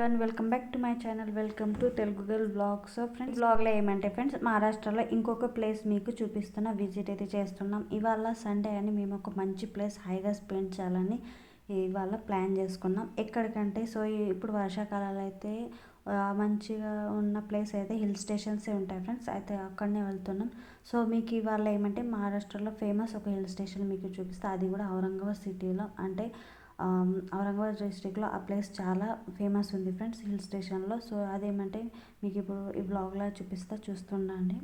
Everyone welcome back to my channel welcome to Telugu girl blog so friends బ్లాగ్లో ఏమంటే friends మహారాష్ట్రలో ఇంకొక place మీకు చూపిస్తున్న విజిట్ అయితే చేస్తున్నాం. ఇవాళ సండే అని మేము ఒక మంచి ప్లేస్ హైగా స్పెండ్ చేయాలని ఇవాళ ప్లాన్ చేసుకున్నాం. ఎక్కడికంటే సో ఇప్పుడు వర్షాకాలాలు అయితే మంచిగా ఉన్న ప్లేస్ అయితే హిల్ స్టేషన్సే ఉంటాయి ఫ్రెండ్స్ అయితే అక్కడనే వెళ్తున్నాం. సో మీకు ఇవాళ ఏమంటే మహారాష్ట్రలో ఫేమస్ ఒక హిల్ స్టేషన్ మీకు చూపిస్తే. అది కూడా ఔరంగాబాద్ సిటీలో అంటే ఔరంగాబాద్ డిస్ట్రిక్ట్లో ఆ ప్లేస్ చాలా ఫేమస్ ఉంది ఫ్రెండ్స్ హిల్ స్టేషన్లో. సో అదేమంటే మీకు ఇప్పుడు ఈ బ్లాగ్లో చూపిస్తా చూస్తుండండి.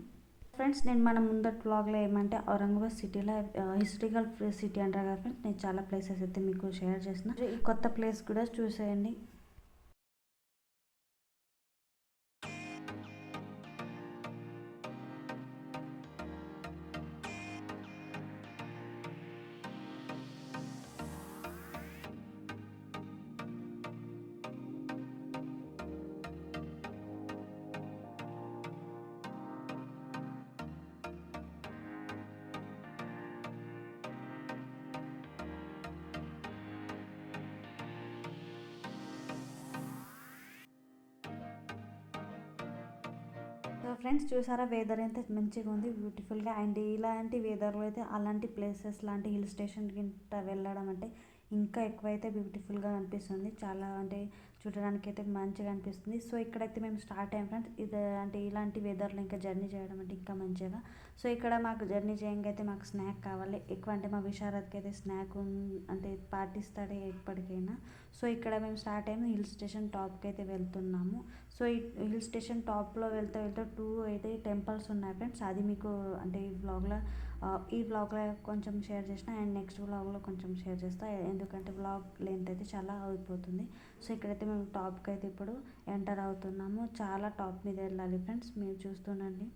ఫ్రెండ్స్ నేను మన ముందటి బ్లాగ్లో ఏమంటే ఔరంగాబాద్ సిటీలో హిస్టరికల్ సిటీ అంటారు కదా ఫ్రెండ్స్ నేను చాలా ప్లేసెస్ అయితే మీకు షేర్ చేసిన ఈ కొత్త ప్లేస్ కూడా చూసేయండి. సో ఫ్రెండ్స్ చూసారా వెదర్ అయితే మంచిగా ఉంది బ్యూటిఫుల్గా అండ్ ఇలాంటి వెదర్లో అయితే అలాంటి ప్లేసెస్ లాంటి హిల్ స్టేషన్ గింట వెళ్ళడం అంటే ఇంకా ఎక్కువైతే బ్యూటిఫుల్గా అనిపిస్తుంది. చాలా అంటే చూడడానికి అయితే మంచిగా అనిపిస్తుంది. సో ఇక్కడైతే మేము స్టార్ట్ అయ్యాం ఫ్రెండ్స్. ఇది అంటే ఇలాంటి వెదర్లో ఇంకా జర్నీ చేయడం అంటే ఇంకా మంచిగా. సో ఇక్కడ మాకు జర్నీ చేయంగా అయితే మాకు స్నాక్ కావాలి. ఎక్కువ అంటే మా విశారద్కి అయితే స్నాక్ అంటే పాటిస్తాడే ఎప్పటికైనా. సో ఇక్కడ మేము స్టార్ట్ అయ్యాము. హిల్ స్టేషన్ టాప్కి అయితే వెళ్తున్నాము. సో ఈ హిల్ స్టేషన్ టాప్లో వెళ్తూ వెళ్తూ టూ అయితే టెంపుల్స్ ఉన్నాయి ఫ్రెండ్స్. అది మీకు అంటే ఈ వ్లాగ్లో ఈ వ్లాగ్లో కొంచెం షేర్ చేసిన అండ్ నెక్స్ట్ వ్లాగ్లో కొంచెం షేర్ చేస్తా. ఎందుకంటే వ్లాగ్ లెంత్ అయితే చాలా అయిపోతుంది. సో ఇక్కడైతే మేము టాప్కి అయితే ఇప్పుడు ఎంటర్ అవుతున్నాము. చాలా టాప్ మీద వెళ్ళాలి ఫ్రెండ్స్ మీరు చూస్తుండండి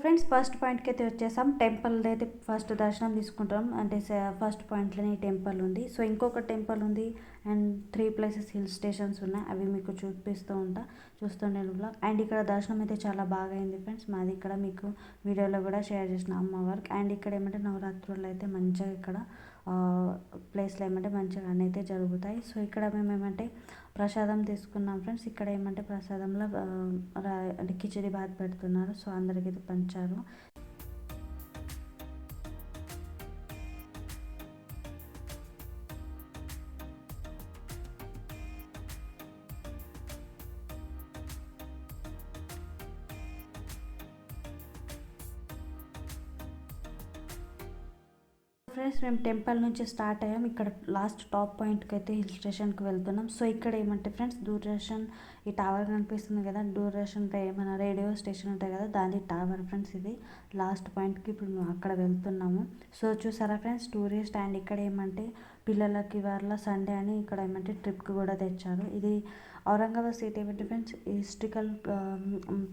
ఫ్రెండ్స్ ఫస్ట్ పాయింట్కి అయితే వచ్చేసాం. టెంపుల్ అయితే ఫస్ట్ దర్శనం తీసుకుంటాం. అంటే ఫస్ట్ పాయింట్లోనే టెంపుల్ ఉంది. సో ఇంకొక టెంపుల్ ఉంది and three places hill stations ఉన్నాయి. అవి మీకు చూపిస్తూ ఉంటా చూస్తుండే బ్లాగ్ అండ్ ఇక్కడ దర్శనం అయితే చాలా బాగా అయింది ఫ్రెండ్స్. మాది ఇక్కడ మీకు వీడియోలో కూడా షేర్ చేసిన అమ్మ వర్క్ అండ్ ఇక్కడ ఏమంటే నవరాత్రులు అయితే మంచిగా ఇక్కడ ప్లేస్లో ఏమంటే మంచిగా అన్నీ అయితే జరుగుతాయి. సో ఇక్కడ మేము ఏమంటే ప్రసాదం తీసుకున్నాం ఫ్రెండ్స్. ఇక్కడ ఏమంటే ప్రసాదంలో రా- అంటే కిచడి బాత్ పెడుతున్నారు. సో అందరికీ ఇది పంచారు. ఫ్రెండ్స్ మేము టెంపుల్ నుంచి స్టార్ట్ అయ్యాం. ఇక్కడ లాస్ట్ టాప్ పాయింట్కి అయితే హిల్ స్టేషన్కి వెళ్తున్నాం. సో ఇక్కడ ఏమంటే ఫ్రెండ్స్ దూరదర్శన్ ఈ టవర్ కనిపిస్తుంది కదా. దూరదర్శన్ మన రేడియో స్టేషన్ ఉంటుంది కదా దాని టవర్ ఫ్రెండ్స్ ఇది. లాస్ట్ పాయింట్కి ఇప్పుడు మేము అక్కడ వెళ్తున్నాము. సో చూసారా ఫ్రెండ్స్ టూరిస్ట్ అండ్ ఇక్కడ ఏమంటే పిల్లలకి వాళ్ళ సండే అని ఇక్కడ ఏమంటే ట్రిప్కి కూడా తెచ్చారు. ఇది ఔరంగాబాద్ సిటీ ఏమిటి ఫ్రెండ్స్ హిస్టరికల్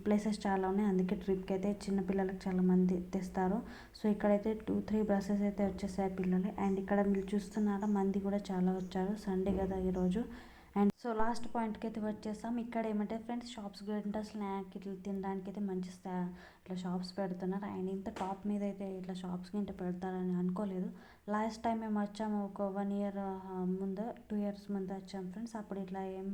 ప్లేసెస్ చాలా ఉన్నాయి. అందుకే ట్రిప్కి అయితే చిన్నపిల్లలకు చాలా మంది తెస్తారు. సో ఇక్కడైతే టూ త్రీ బస్సెస్ అయితే వచ్చేసాయి పిల్లలు. అండ్ ఇక్కడ మీరు చూస్తున్నారా మంది కూడా చాలా వచ్చారు. సండే కదా ఈరోజు అండ్ సో లాస్ట్ పాయింట్కి అయితే వచ్చేసాం. ఇక్కడ ఏమంటే ఫ్రెండ్స్ షాప్స్ గంట స్నాక్ ఇట్లా తినడానికి అయితే మంచి ఇట్లా షాప్స్ పెడుతున్నారు. అండ్ ఇంత టాప్ మీద అయితే ఇట్లా షాప్స్ గింట పెడతారని అనుకోలేదు. లాస్ట్ టైం మేము వచ్చాము ఒక వన్ ఇయర్ ముందు టూ ఇయర్స్ ముందు వచ్చాము ఫ్రెండ్స్ అప్పుడు ఇట్లా ఏం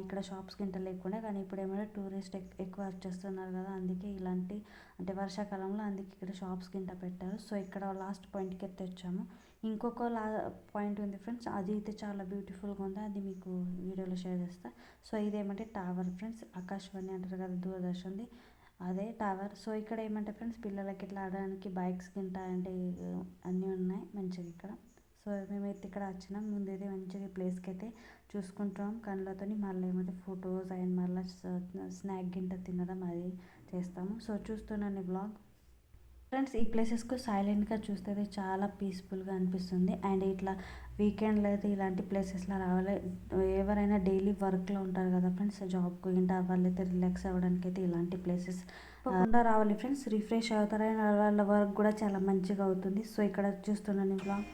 ఇక్కడ షాప్స్ గింట లేకుండా కానీ ఇప్పుడు ఏమైనా టూరిస్ట్ ఎక్కువ వచ్చేస్తున్నారు కదా అందుకే ఇలాంటి అంటే వర్షాకాలంలో అందుకే ఇక్కడ షాప్స్ గింట పెట్టారు. సో ఇక్కడ లాస్ట్ పాయింట్కి అయితే వచ్చాము ఇంకొక లా పాయింట్ ఉంది ఫ్రెండ్స్ అది అయితే చాలా బ్యూటిఫుల్గా ఉంది. అది మీకు వీడియోలో షేర్ చేస్తా. సో ఇదేమంటే టవర్ ఫ్రెండ్స్ ఆకాశవాణి అంటారు కదా దూరదర్శన్ది. అదే టవర్ సో ఇక్కడ ఏమంటే ఫ్రెండ్స్ పిల్లలకి ఇట్లా ఆడడానికి బైక్స్ గింట అంటే అన్నీ ఉన్నాయి మంచిది ఇక్కడ. సో మేమైతే ఇక్కడ వచ్చినాం. ముందైతే మంచిగా ప్లేస్కి అయితే చూసుకుంటాం కళ్ళతో మళ్ళీ ఏమైతే ఫొటోస్ అండ్ మళ్ళీ స్నాక్ గింట తినడం అది చేస్తాము. సో చూస్తున్నాను బ్లాగ్. ఫ్రెండ్స్ ఈ ప్లేసెస్కు సైలెంట్గా చూస్తే చాలా పీస్ఫుల్గా అనిపిస్తుంది. అండ్ ఇట్లా వీకెండ్లో అయితే ఇలాంటి ప్లేసెస్లో రావాలి. ఎవరైనా డైలీ వర్క్లో ఉంటారు కదా ఫ్రెండ్స్ జాబ్కు ఇంట వాళ్ళైతే రిలాక్స్ అవ్వడానికి అయితే ఇలాంటి ప్లేసెస్ తప్పకుండా రావాలి ఫ్రెండ్స్. రిఫ్రెష్ అవుతారు? వాళ్ళ వర్క్ కూడా చాలా మంచిగా అవుతుంది. సో ఇక్కడ చూస్తున్నాను బ్లాగ్.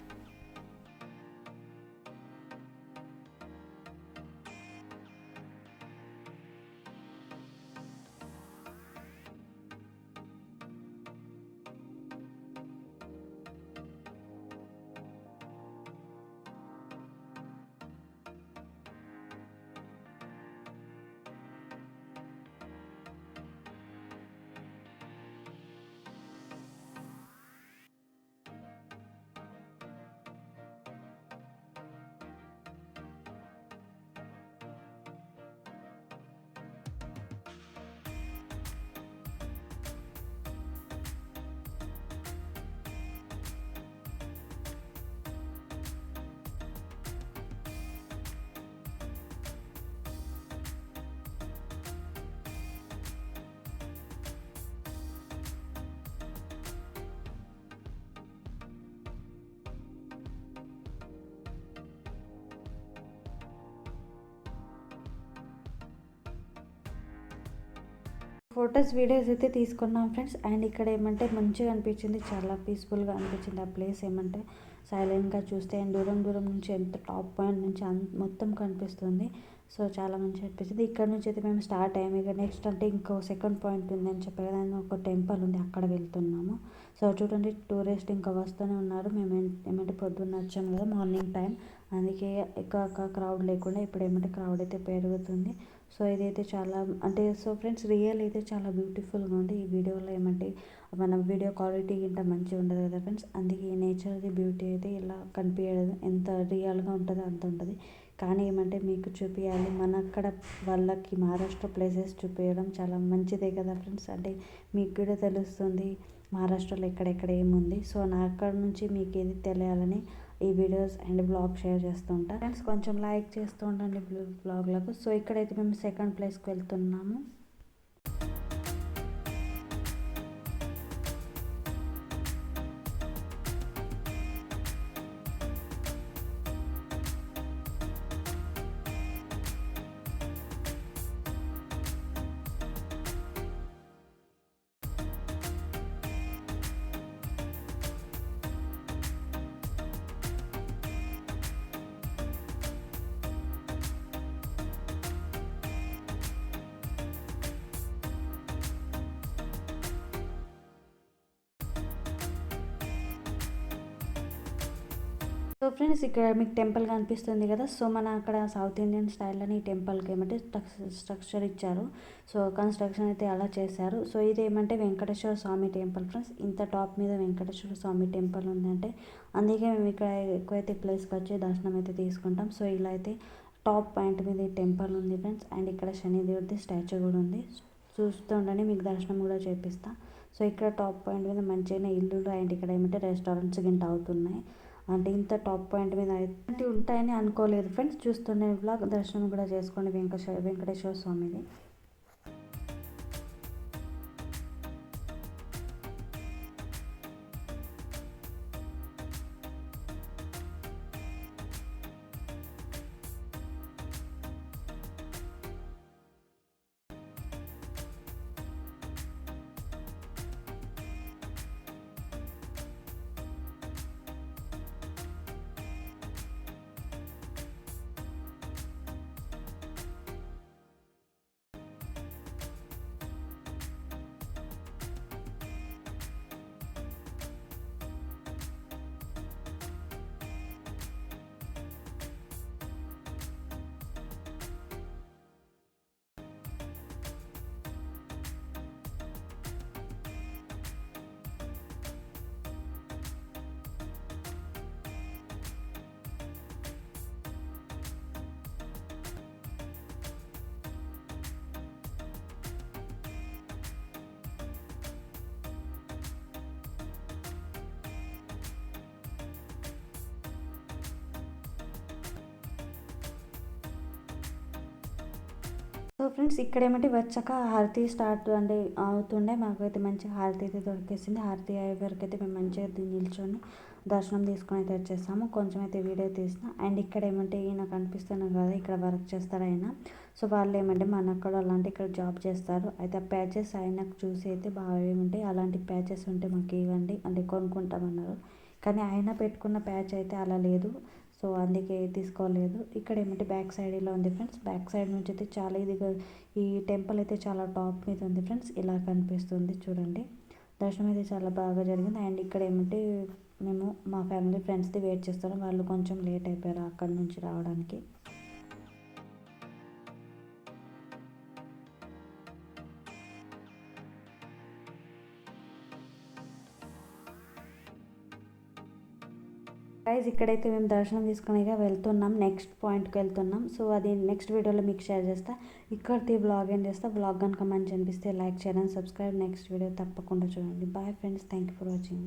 ఫొటోస్ వీడియోస్ అయితే తీసుకున్నాం ఫ్రెండ్స్. అండ్ ఇక్కడ ఏమంటే మంచిగా అనిపించింది. చాలా పీస్ఫుల్గా అనిపించింది ఆ ప్లేస్ ఏమంటే. సైలెంట్గా చూస్తే అండ్ దూరం దూరం నుంచి ఎంత టాప్ పాయింట్ నుంచి మొత్తం కనిపిస్తుంది. సో చాలా మంచిగా అనిపించింది. ఇక్కడ నుంచి అయితే మేము స్టార్ట్ అయ్యాము ఇక నెక్స్ట్ అంటే ఇంకో సెకండ్ పాయింట్ ఉంది అని చెప్పారు కదా. ఒక టెంపుల్ ఉంది. అక్కడ వెళ్తున్నాము. సో చూడండి టూరిస్ట్ ఇంకా వస్తూనే ఉన్నారు. మేము ఏమంటే పొద్దున్న వచ్చాము కదా మార్నింగ్ టైం. అందుకే ఎక్కువ క్రౌడ్ లేకుండా ఇప్పుడు ఏమంటే క్రౌడ్ అయితే పెరుగుతుంది. సో ఇదైతే చాలా అంటే సో ఫ్రెండ్స్ రియల్ అయితే చాలా బ్యూటిఫుల్గా ఉంది. ఈ వీడియోలో ఏమంటే మన వీడియో క్వాలిటీ ఇంత మంచిగా ఉండదు కదా ఫ్రెండ్స్. అందుకే ఈ నేచర్ది బ్యూటీ అయితే ఇలా కనిపించదు. ఎంత రియల్గా ఉంటుందో అంత ఉంటుంది. కానీ ఏమంటే మీకు చూపించాలి మన అక్కడ వాళ్ళకి మహారాష్ట్ర ప్లేసెస్ చూపించడం చాలా మంచిదే కదా ఫ్రెండ్స్. అంటే మీకు కూడా తెలుస్తుంది మహారాష్ట్రలో ఎక్కడెక్కడ ఏముంది. సో నా అక్కడ నుంచి మీకు ఏది తెలియాలని ఈ వీడియోస్ అండ్ బ్లాగ్ షేర్ చేస్తూ ఉంటాను ఫ్రెండ్స్ కొంచెం లైక్ చేస్తూ ఉండండి బ్లాగ్లకు. సో ఇక్కడైతే మేము సెకండ్ ప్లేస్కి వెళ్తున్నాము. సో ఫ్రెండ్స్ ఇక్కడ మీకు టెంపుల్ కనిపిస్తుంది కదా? సో మన అక్కడ సౌత్ ఇండియన్ స్టైల్లోని టెంపుల్కి ఏమంటే స్ట్రక్చర్ ఇచ్చారు. సో కన్స్ట్రక్షన్ అయితే అలా చేశారు. సో ఇది ఏమంటే వెంకటేశ్వర స్వామి టెంపుల్ ఫ్రెండ్స్. ఇంత టాప్ మీద వెంకటేశ్వర స్వామి టెంపుల్ ఉందంటే అందుకే మేము ఇక్కడ ఎక్కువైతే ప్లేస్కి వచ్చి దర్శనం అయితే తీసుకుంటాం. సో ఇలా అయితే టాప్ పాయింట్ మీద ఈ టెంపుల్ ఉంది ఫ్రెండ్స్. అండ్ ఇక్కడ శనిదేవుడిది స్టాచ్యూ కూడా ఉంది. చూస్తూ ఉండండి మీకు దర్శనం కూడా చేపిస్తాను సో ఇక్కడ టాప్ పాయింట్ మీద మంచిగానే ఇల్లు అండ్ ఇక్కడ ఏమంటే రెస్టారెంట్స్ గింట అవుతున్నాయి. అంటే ఇంత టాప్ పాయింట్ మీద ఇలాంటివి ఉంటాయని అనుకోలేదు. ఫ్రెండ్స్ చూస్తుండే బ్లాగ్ దర్శనం కూడా చేసుకోండి. వెంకటేశ్వర వెంకటేశ్వర స్వామిది. ఫ్రెండ్స్ ఇక్కడ ఏమంటే వచ్చాక హారతి స్టార్ట్ అంటే అవుతుండే. మాకైతే మంచిగా హారతి అయితే దొరికేసింది. హారతి అయ్యే వరకు అయితే మేము మంచిగా నిల్చొని దర్శనం తీసుకొని అయితే వచ్చేసాము. కొంచెం అయితే వీడియో తీసిన. అండ్ ఇక్కడ ఏమంటే ఈయన కనిపిస్తున్నాం కదా ఇక్కడ వర్క్ చేస్తారు ఆయన. సో వాళ్ళు ఏమంటే మన అక్కడ అలాంటి ఇక్కడ జాబ్ చేస్తారు. అయితే ఆ ప్యాచెస్ ఆయనకు చూసి అయితే బాగా ఏముంటాయి అలాంటి ప్యాచెస్ ఉంటే మాకు ఇవ్వండి అంటే కొనుక్కుంటామన్నారు. కానీ ఆయన పెట్టుకున్న ప్యాచ్ అయితే అలా లేదు. సో అందుకే తీసుకోలేదు. ఇక్కడ ఏమంటే బ్యాక్ సైడ్ ఇలా ఉంది ఫ్రెండ్స్ బ్యాక్ సైడ్ నుంచి అయితే చాలా ఇది ఈ టెంపుల్ అయితే చాలా టాప్ మీద ఉంది ఫ్రెండ్స్ ఇలా కనిపిస్తుంది చూడండి. దర్శనం అయితే చాలా బాగా జరిగింది. అండ్ ఇక్కడ ఏమంటే మేము మా ఫ్యామిలీ ఫ్రెండ్స్ది వెయిట్ చేస్తాం వాళ్ళు కొంచెం లేట్ అయిపోయారు అక్కడ నుంచి రావడానికి. గైజ్ ఇక్కడైతే మేము దర్శనం తీసుకునేగా వెళ్తున్నాం. నెక్స్ట్ పాయింట్కి వెళ్తున్నాం. సో అది నెక్స్ట్ వీడియోలో మీకు షేర్ చేస్తా. ఇక్కడిది బ్లాగ్ ఏం చేస్తా? బ్లాగ్ కనుక మంచి అనిపిస్తే లైక్ చేయండి సబ్స్క్రైబ్ నెక్స్ట్ వీడియో తప్పకుండా చూడండి. Bye friends thank you for watching